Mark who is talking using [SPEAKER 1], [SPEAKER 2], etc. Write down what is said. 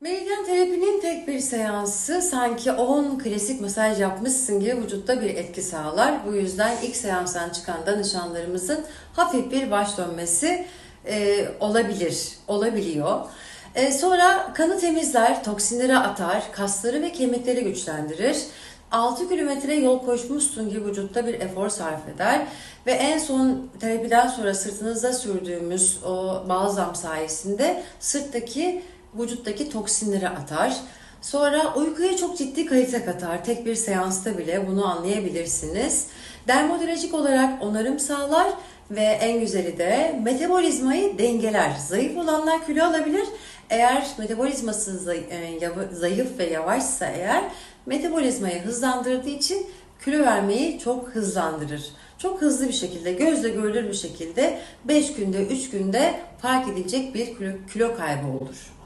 [SPEAKER 1] Meridyen terapinin tek bir seansı sanki 10 klasik masaj yapmışsın gibi vücutta bir etki sağlar. Bu yüzden ilk seanstan çıkan danışanlarımızın hafif bir baş dönmesi e, olabilir, olabiliyor. E, sonra kanı temizler, toksinleri atar, kasları ve kemikleri güçlendirir. 6 kilometre yol koşmuşsun gibi vücutta bir efor sarf eder ve en son terapiden sonra sırtınızda sürdüğümüz o balzam sayesinde sırttaki vücuttaki toksinleri atar. Sonra uykuya çok ciddi kalite katar. Tek bir seansta bile bunu anlayabilirsiniz. Dermatolojik olarak onarım sağlar ve en güzeli de metabolizmayı dengeler. Zayıf olanlar kilo alabilir. Eğer metabolizması e, zayıf ve yavaşsa eğer metabolizmayı hızlandırdığı için kilo vermeyi çok hızlandırır. Çok hızlı bir şekilde, gözle görülür bir şekilde 5 günde, 3 günde fark edilecek bir kilo, kilo kaybı olur.